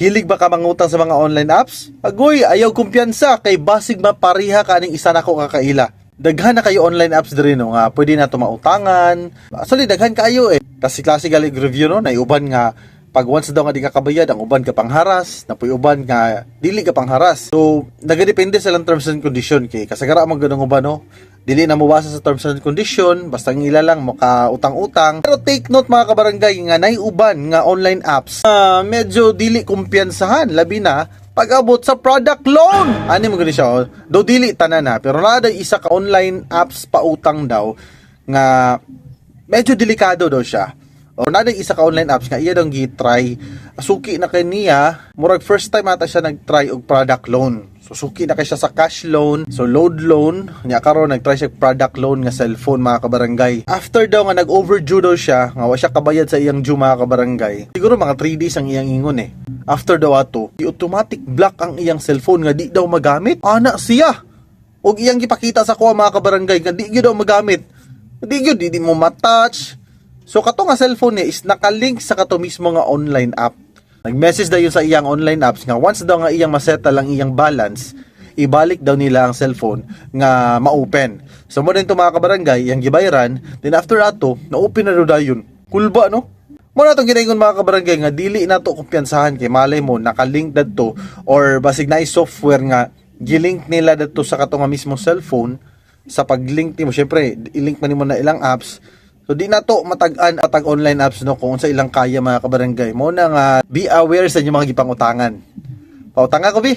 Hilig ba ka mangutang sa mga online apps? Agoy, ayaw kumpiyansa kay basig mapariha ka ning isa nako kakaila. Daghan na kayo online apps diri no nga pwede na to mautangan. Actually daghan kayo eh. Kasi klase galing review no na uban nga pag once daw nga di ka kabayad ang uban ka pangharas na puy uban nga dili ka pangharas. So nagadepende sa lang terms and condition kay kasagara man ganung uban no. Dili na mawasa sa terms and condition basta ang ila lang maka utang-utang. Pero take note mga kabarangay nga nay uban nga online apps ah, medyo dili kumpiyansahan labi na pag-abot sa product loan. Ani mo gani siya oh. Do dili tanan na pero na isa ka online apps pa utang daw nga medyo delikado daw siya. O na isa ka online apps nga iya daw gi-try. Suki na kay niya, murag first time ata siya nag-try og product loan. So suki na kay siya sa cash loan, so load loan, nya karon nag-try siya product loan nga cellphone mga kabarangay. After daw nga nag-overdue daw siya, nga wa siya kabayad sa iyang due mga kabarangay. Siguro mga 3 days ang iyang ingon eh. After daw ato, i-automatic block ang iyang cellphone nga di daw magamit. Ana siya. Og iyang gipakita sa kuha mga kabarangay nga di gyud daw magamit. Di gyud di, di mo matouch. So kato nga cellphone niya is nakalink sa kato mismo nga online app. Nag-message daw yun sa iyang online apps nga once daw nga iyang masettle ang iyang balance, ibalik daw nila ang cellphone nga ma-open. So mo din to mga kabarangay, iyang gibayaran, then after ato, na-open na daw dayon. Kulba no? Mo na itong ginaingon mga kabarangay nga dili na to kumpiyansahan kay malay mo nakalink dadto or basig na software nga gilink nila dadto sa kato nga mismo cellphone sa paglink nimo syempre ilink man nimo na ilang apps So di na to matag-an atag online apps no kung sa ilang kaya mga kabarangay mo na nga be aware sa inyong mga gipangutangan. Pautang ako bi.